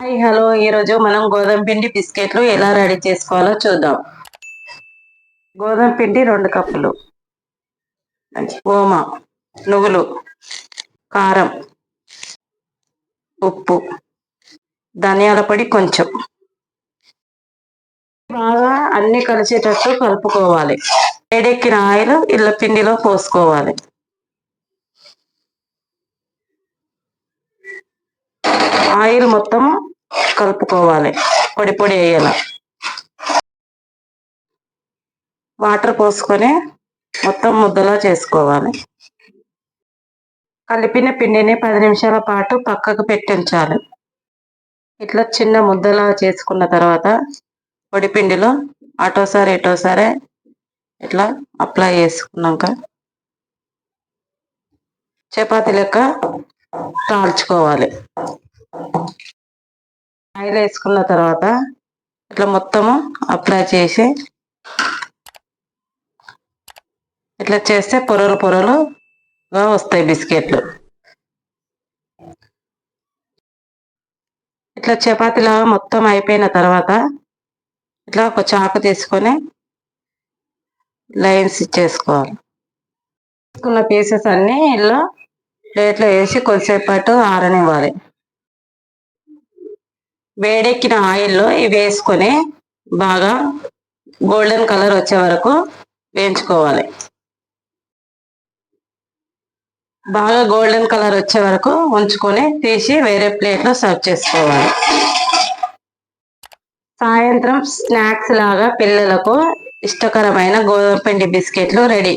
Hi hello. ఈరోజు మనం గోధుమ పిండి బిస్కెట్లు ఎలా రెడీ చేసుకోవాలో చూద్దాం. గోధుమ పిండి రెండు కప్పులు. ఓమ నువ్వులు కారం ఉప్పు ధనియాల పొడి కొంచెం. బాగా అన్ని కలిసేటట్టు కలుపుకోవాలి. వేడెక్కిన ఆయిల్ ఇళ్ళ పిండిలో పోసుకోవాలి. ఆయిల్ మొత్తం కలుపుకోవాలి. పొడి పొడి వేయాల వాటర్ పోసుకొని మొత్తం ముద్దలా చేసుకోవాలి. కలిపిన పిండిని పది నిమిషాల పాటు పక్కకు పెట్టించాలి. ఇట్లా చిన్న ముద్దలా చేసుకున్న తర్వాత పొడి పిండిలో అటోసారి ఇటోసారి ఇట్లా అప్లై చేసుకున్నాక చపాతీ లెక్క కాల్చుకోవాలి. ఆయిల్ వేసుకున్న తర్వాత ఇట్లా మొత్తము అప్లై చేసి ఇట్లా చేస్తే పొరలు పొరలుగా వస్తాయి బిస్కెట్లు. ఇట్లా చపాతీలాగా మొత్తం అయిపోయిన తర్వాత ఇట్లా ఒక చాకు తీసుకొని లైన్స్ ఇచ్చేసుకోవాలి. తీసుకున్న పీసెస్ అన్నీ ఇలా ప్లేట్లో వేసి కొద్దిసేపు పాటు ఆరనివ్వాలి. వేడెక్కిన ఆయిల్లో ఇవి వేసుకొని బాగా గోల్డెన్ కలర్ వచ్చే వరకు వేయించుకోవాలి. బాగా గోల్డెన్ కలర్ వచ్చే వరకు ఉంచుకొని తీసి వేరే ప్లేట్లో సర్వ్ చేసుకోవాలి. సాయంత్రం స్నాక్స్ లాగా పిల్లలకు ఇష్టకరమైన గోధుమ పిండి బిస్కెట్లు రెడీ.